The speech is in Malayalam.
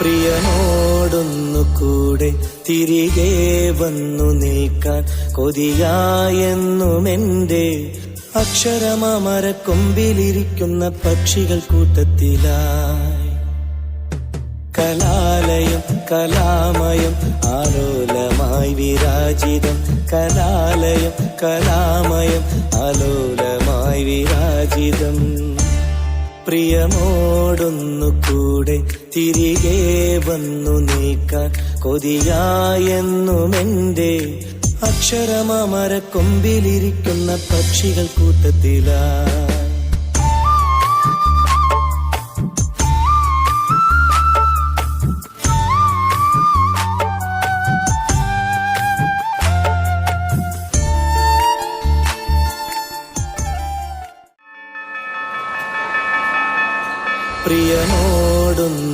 പ്രിയനോടൊന്നു കൂടെ തിരികെ വന്നു നിൽക്കാൻ കൊതിയായെന്നുമെന്റെ അക്ഷരമര കൊമ്പിലിരിക്കുന്ന പക്ഷികൾ കൂട്ടത്തിലായി. കലാലയം കലാമയം ആലോലമായി വിരാജിതം. കലാലയം കലാമയം ആലോലമായി വിരാജിതം. പ്രിയമോടൊന്നു കൂടെ തിരികെ വന്നു നീക്കാൻ കൊതിയായെന്നുമെന്റെ അക്ഷരമര കൊമ്പിലിരിക്കുന്ന പക്ഷികൾ കൂട്ടത്തിലാ. പ്രിയനോടൊന്നു